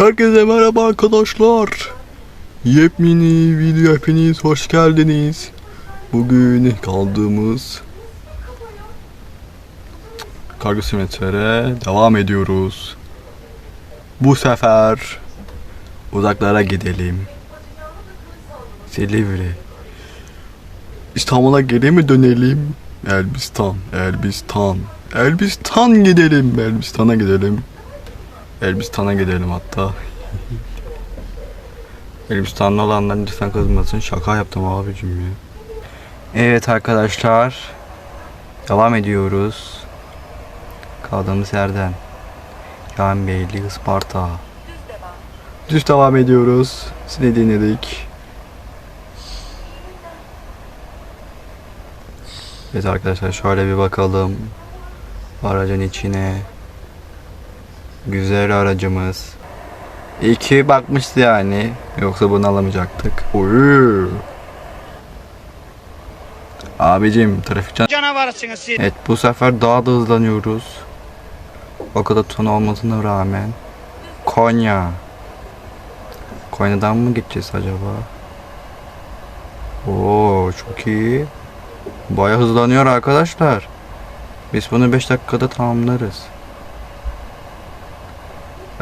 Herkese merhaba arkadaşlar. Yepyeni video hepiniz hoş geldiniz. Bugün kaldığımız kargo simetre devam ediyoruz. Bu sefer uzaklara gidelim. Silivri. İstanbul'a geri mi dönelim? Elbistan, Elbistan. Elbistan gidelim, Elbistan'a gidelim. Elbistan'a gidelim hatta. Elbistanlı olanlar lütfen kızmasın. Şaka yaptım abicim ya. Evet arkadaşlar. Devam ediyoruz. Kaldığımız yerden. Yan Beyli Isparta. Düz devam ediyoruz. Sizi dinledik. Evet arkadaşlar şöyle bir bakalım. Aracın içine. Güzel aracımız. İyi ki bakmıştı yani. Yoksa bunu alamayacaktık. Oy. Abicim trafik can... Canavarsınız siz. Evet bu sefer daha da hızlanıyoruz. O kadar ton olmasına rağmen. Konya. Konya'dan mı gideceğiz acaba? Oo çok iyi. Baya hızlanıyor arkadaşlar. Biz bunu 5 dakikada tamamlarız.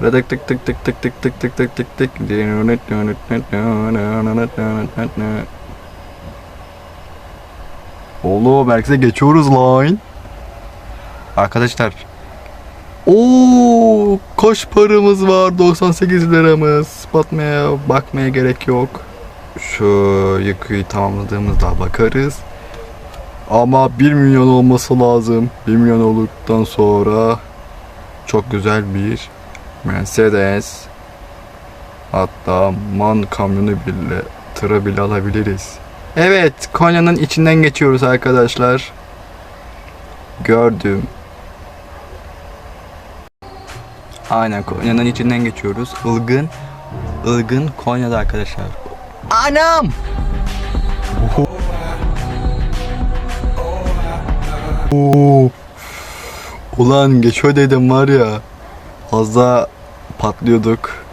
Tık tık tık tık tık tık tık tık tık tık tık. Oğlum merkeze geçiyoruz lan. Arkadaşlar. Oo, kaç paramız var? 98 liramız. Batmaya bakmaya gerek yok. Şu yükü tamamladığımızda bakarız. Ama 1 milyon olması lazım. 1 milyon olduktan sonra çok güzel bir Mercedes hatta man kamyonu bile tırı bile alabiliriz. Evet Konya'nın içinden geçiyoruz arkadaşlar. Gördüm. Aynen Konya'nın içinden geçiyoruz. Ilgın. Ilgın Konya'da arkadaşlar. Anam! Oo. Ulan geçiyor dedim var ya. Az patlıyorduk.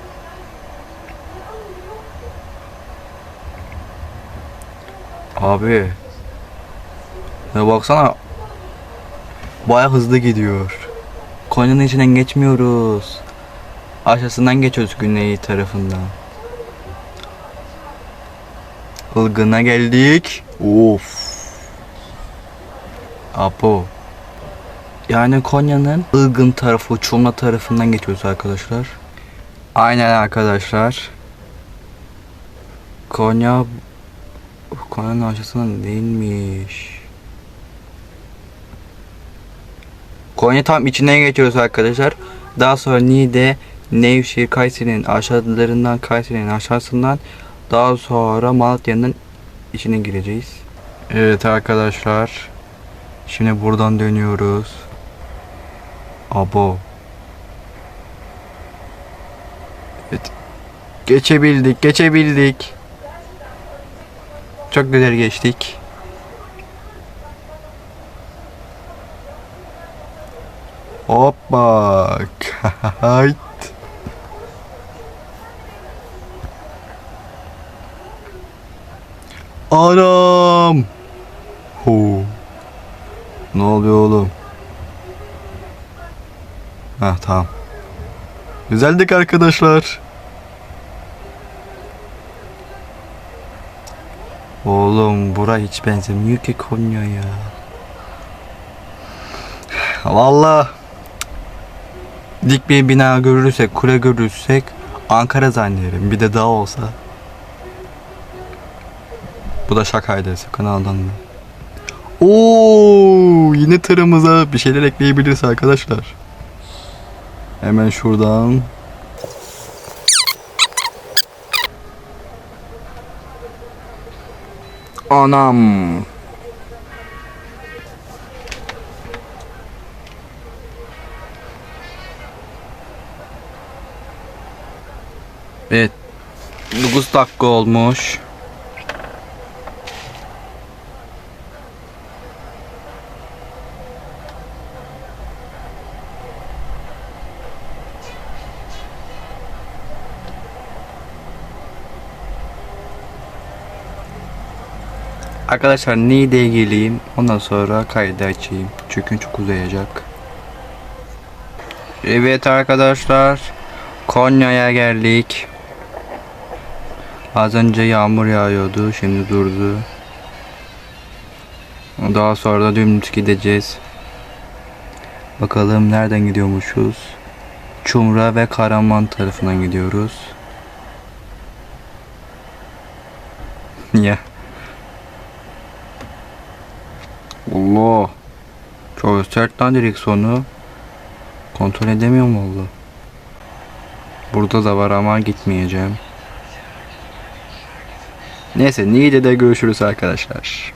Abi. Ya baksana. Baya hızlı gidiyor. Konya'nın içinden geçmiyoruz. Aşağısından geçiyoruz güney tarafından. Ilgın'a geldik. Of. Apo. Yani Konya'nın Ilgın tarafı, uçulma tarafından geçiyoruz arkadaşlar. Aynen arkadaşlar. Konya Konya'nın aşağısından değilmiş. Konya tam içinden geçiyoruz arkadaşlar. Daha sonra Niğde, Nevşehir, Kayseri'nin aşağılarından Kayseri'nin aşağısından daha sonra Malatya'nın içine gireceğiz. Evet arkadaşlar. Şimdi buradan dönüyoruz. Abo. Evet. Geçebildik, geçebildik. Çok güzel geçtik. Hoppa. Kayt. Anam. Ho. Ne oluyor oğlum? Heh tamam. Güzeldik arkadaşlar. Oğlum bura hiç benzemiyor ki Konya ya. Valla dik bir bina görürsek, kule görürsek Ankara zannederim. Bir de dağ olsa. Bu da şakaydı sakın aldanma. Oo, yine tırımıza bir şeyler ekleyebiliriz arkadaşlar. Hemen şuradan. Anam. Evet. 9 dakika olmuş. Arkadaşlar Niğde'ye geleyim. Ondan sonra kaydı açayım. Çünkü çok uzayacak. Evet arkadaşlar. Konya'ya geldik. Az önce yağmur yağıyordu. Şimdi durdu. Daha sonra da dümdüz gideceğiz. Bakalım nereden gidiyormuşuz. Çumra ve Karaman tarafından gidiyoruz. Ya. Allah. Çok sert lan direksiyonu. Kontrol edemiyorum valla. Burada da var ama gitmeyeceğim. Neyse Niğde'de görüşürüz arkadaşlar.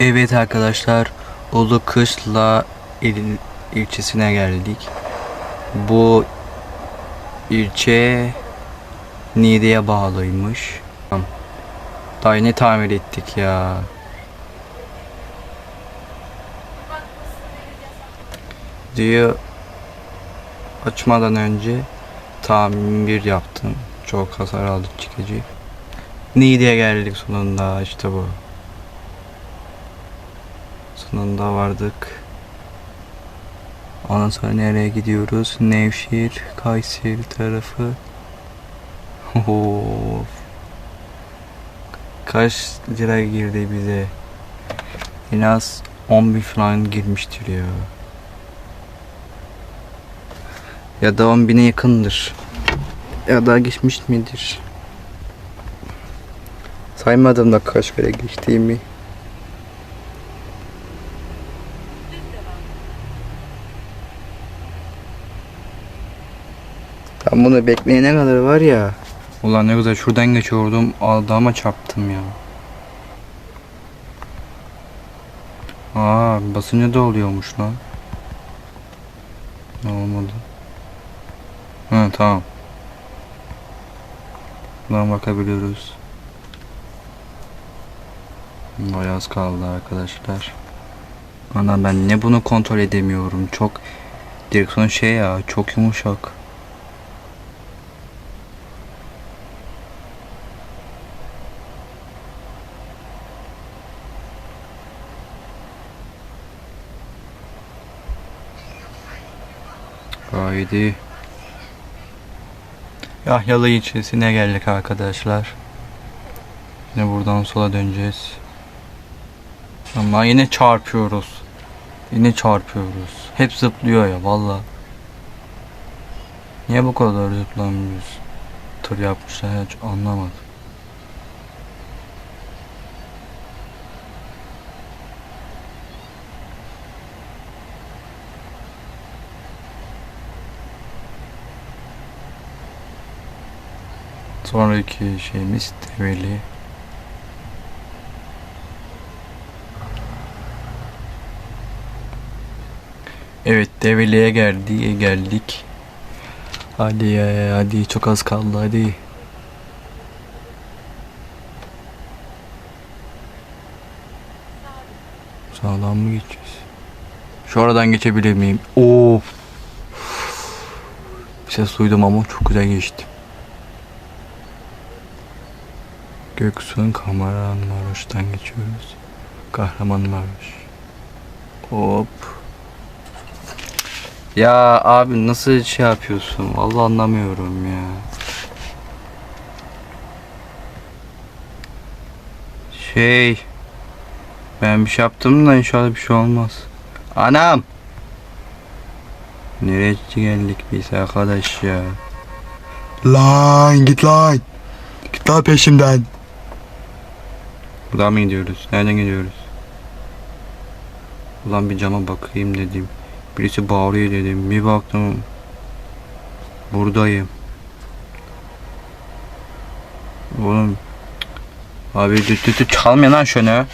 Evet arkadaşlar. Ulu Kışla il, ilçesine geldik. Bu ilçe Niğde'ye bağlıymış. Daha yeni tamir ettik ya. Diyor açmadan önce tamir yaptım. Çok hasar aldı çıkıcı. Niğde'ye geldik sonunda işte bu. Sonunda vardık. Ondan sonra nereye gidiyoruz? Nevşehir, Kayseri tarafı. Of. Kaç lira girdi bize? En az 10 bin falan girmiştir ya. Ya da 10 bine yakındır. Ya da geçmiş midir? Saymadım da kaç kere geçtiğimi. Ben bunu bekleyene kadar var ya. Ulan ne güzel şuradan geçiyordum adama çarptım ya. Aa basınca da oluyormuş lan. Ne olmadı? Ha tamam. Buradan bakabiliyoruz. Bayağı az kaldı arkadaşlar. Ana ben ne bunu kontrol edemiyorum. Çok direksiyon şey ya çok yumuşak. Haydi. Yahyalı ilçesine geldik arkadaşlar. Yine buradan sola döneceğiz. Ama yine çarpıyoruz. Yine çarpıyoruz. Hep zıplıyor ya valla. Niye bu kadar zıplamıyoruz? Tır yapmışlar hiç anlamadım. Sonraki şeyimiz Develi. Evet Develi'ye geldi, geldik. Hadi ya, hadi çok az kaldı hadi. Sağdan mı geçeceğiz? Şu aradan geçebilir miyim? Of. Bir ses duydum ama çok güzel geçtim. Göksu'nun Kahramanmaraş'tan geçiyoruz. Kahramanmaraş. Hop. Ya abi nasıl şey yapıyorsun? Vallahi anlamıyorum ya. Şey ben bir şey yaptım da inşallah bir şey olmaz. Anam. Nereye geldik biz arkadaş ya? Lan git lan. Git lan peşimden. Buradan mı gidiyoruz? Nereden gidiyoruz? Ulan bir cama bakayım dedim. Birisi bağırıyor dedim. Bir baktım. Buradayım. Oğlum. Abi düt düt düt çalmıyor lan şunu.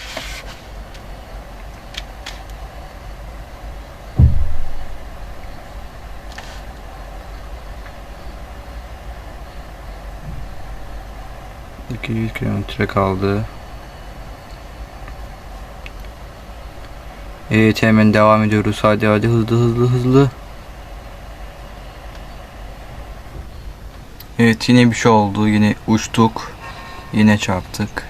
İki kilometre kaldı. Evet hemen devam ediyoruz. Hadi hadi hızlı hızlı hızlı. Evet yine bir şey oldu. Yine uçtuk. Yine çarptık.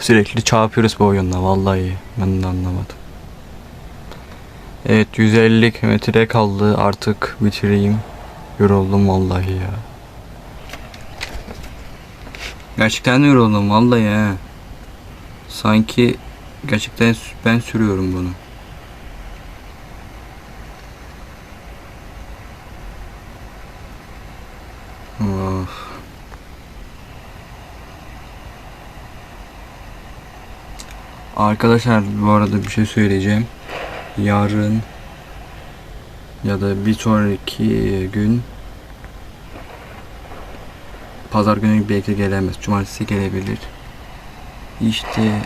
Sürekli çarpıyoruz bu oyunla vallahi ben de anlamadım. Evet 150 metre kaldı artık bitireyim. Yoruldum vallahi ya. Gerçekten yoruldum vallahi ya. Sanki gerçekten ben sürüyorum bunu. Arkadaşlar bu arada bir şey söyleyeceğim. Yarın ya da bir sonraki gün Pazar günü belki gelemez. Cumartesi gelebilir. İşte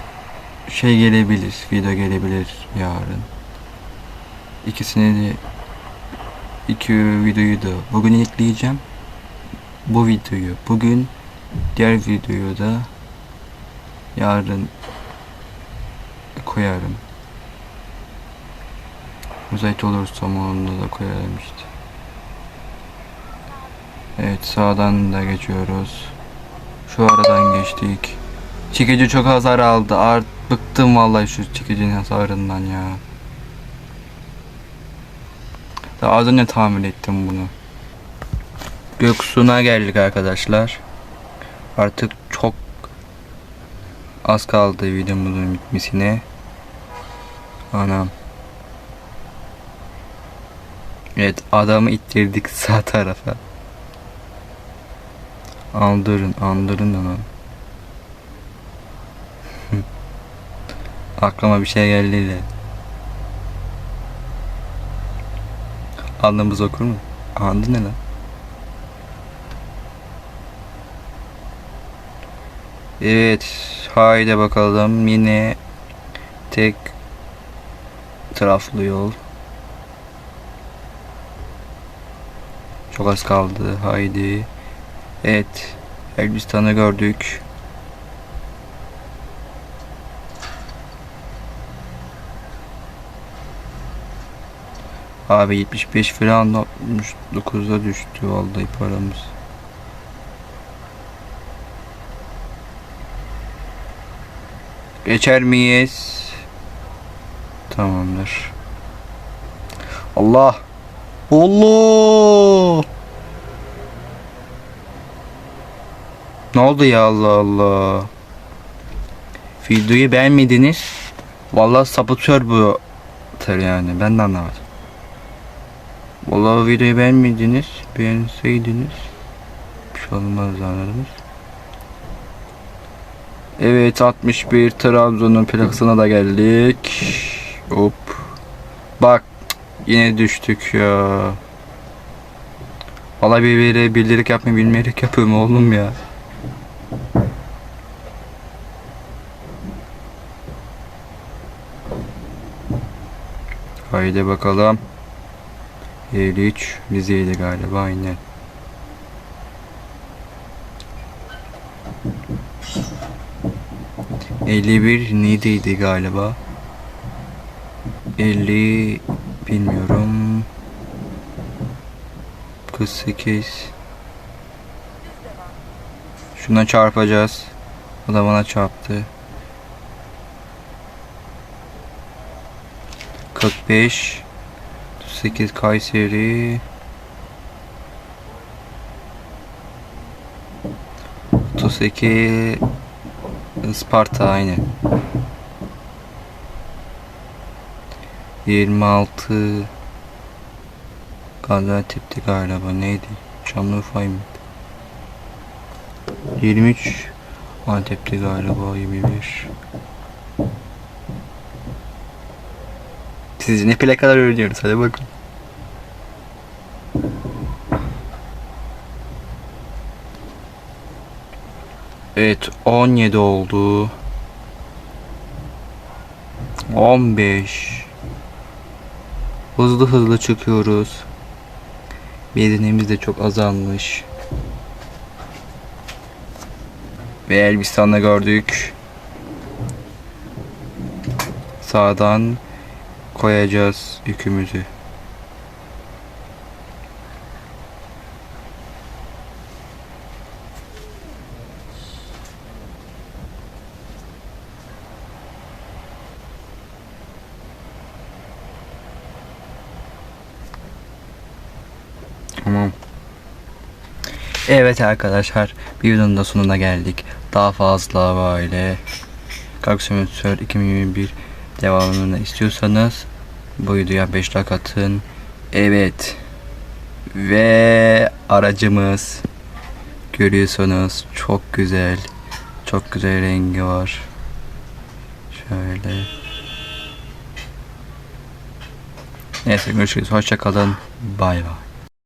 şey gelebilir. Video gelebilir yarın. İkisini de iki videoyu da bugün ekleyeceğim. Bu videoyu bugün diğer videoyu da yarın koyarım. Müsait olursam onu da koyarım işte. Evet sağdan da geçiyoruz. Şu aradan geçtik. Çekici çok hasar aldı. Art bıktım vallahi şu çekicinin hasarından ya. Daha az önce tamir ettim bunu. Göksu'na geldik arkadaşlar. Artık çok az kaldı videomuzun bitmesine. Anam. Evet adamı ittirdik sağ tarafa. Aldırın, andırın onu. Aklıma bir şey geldi de. Alnımız okur mu? Andı ne lan? Evet, haydi bakalım yine tek taraflı yol. Çok az kaldı. Haydi. Evet. Elbistan'ı gördük. Abi 75 falan 69'a düştü vallahi paramız. Geçer miyiz? Tamamdır. Allah. Allah. Ne oldu ya Allah Allah. Videoyu beğenmediniz. Vallahi sabotör bu yani ben de anlamadım. Vallahi videoyu beğenmediniz. Beğenseydiniz. Bir şey olmaz anladınız. Evet 61 Trabzon'un plakasına da geldik. Hop. Bak yine düştük ya. Vallahi bir bildirik yapmayı bilmeyerek yapıyorum oğlum ya. Haydi bakalım. 53 Rize'ydi galiba aynen. Elli bir Niğde'ydi galiba. 50 bilmiyorum. 48 Şuna çarpacağız. O da bana çarptı. 45 38 Kayseri. 38 Isparta aynı 26 Gaziantep'ti galiba neydi? Şanlıurfa mı? 23 Antep'ti galiba 21 Siz ne plakalar öğreniyoruz hadi bakın. Evet 17 oldu. 15 Hızlı hızlı çıkıyoruz. Benzinimiz de çok azalmış. Ve Elbistan'da gördük. Sağdan koyacağız yükümüzü. Tamam. Evet arkadaşlar bir videonun da sonuna geldik. Daha fazla böyle Kalk Simülatör 2021 devamını istiyorsanız bu videoya 5 like atın. Evet. Ve aracımız görüyorsunuz çok güzel. Çok güzel rengi var. Şöyle. Neyse görüşürüz. Hoşça kalın. Bay bay.